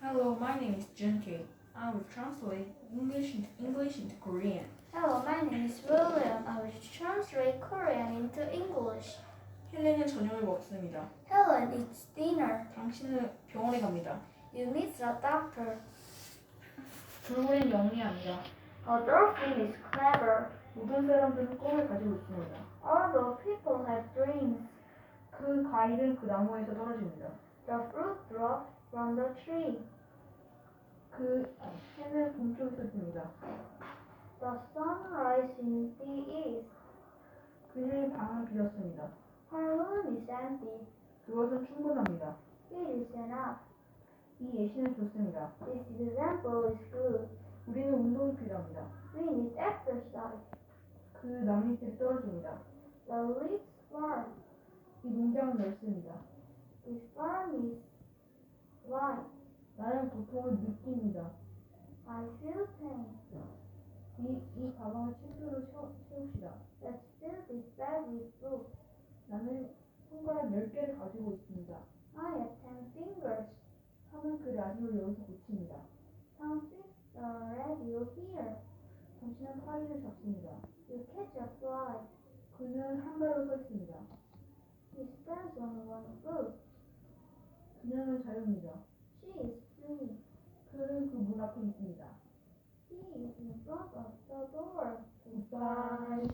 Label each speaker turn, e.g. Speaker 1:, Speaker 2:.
Speaker 1: Hello, my name is Junki. I will translate English into English into Korean.
Speaker 2: Hello, my name is William. I will translate Korean into English.
Speaker 1: 헬렌은 저녁을 먹습니다.
Speaker 2: Helen eats dinner.
Speaker 1: 당신은 병원에 갑니다.
Speaker 2: You meet the doctor.
Speaker 1: 불굴은 영리합니다.
Speaker 2: A dolphin is clever.
Speaker 1: 모든 사람들은 꿈을 가지고 있습니다.
Speaker 2: All the people have dreams.
Speaker 1: 그 과일은 그 나무에서 떨어집니다.
Speaker 2: The fruit drops from the tree.
Speaker 1: 그 해는 동쪽에서 집니다.
Speaker 2: The sun rises in the east.
Speaker 1: 그의 방은 비었습니다.
Speaker 2: Her room is empty.
Speaker 1: 그것은 충분합니다.
Speaker 2: It is enough.
Speaker 1: 이 예시는 좋습니다.
Speaker 2: This example is good.
Speaker 1: 우리는 운동이 필요합니다.
Speaker 2: We need exercise.
Speaker 1: 그 나뭇잎이 떨어집니다.
Speaker 2: The leaves fall.
Speaker 1: 이 농장은 넓습니다.
Speaker 2: This farm is wide.
Speaker 1: 나는 고통을 느낍니다.
Speaker 2: I feel pain.
Speaker 1: 이, 이 가방을 책으로 채워, 채웁시다.
Speaker 2: Let's fill this bag with food.
Speaker 1: 나는 손가락 10개를 가지고 있습니다.
Speaker 2: I have ten fingers.
Speaker 1: 하면 그 라디오를 여기서 고칩니다.
Speaker 2: Some fix the radio here.
Speaker 1: 당신은 파리를 잡습니다.
Speaker 2: You catch a fly.
Speaker 1: 그는 한 발로 서 있습니다.
Speaker 2: He stands on one foot.
Speaker 1: 그녀는 자유입니다.
Speaker 2: She is free.
Speaker 1: 그는 그 문 앞에 있습니다.
Speaker 2: He is in front of the door.
Speaker 1: 굿바이.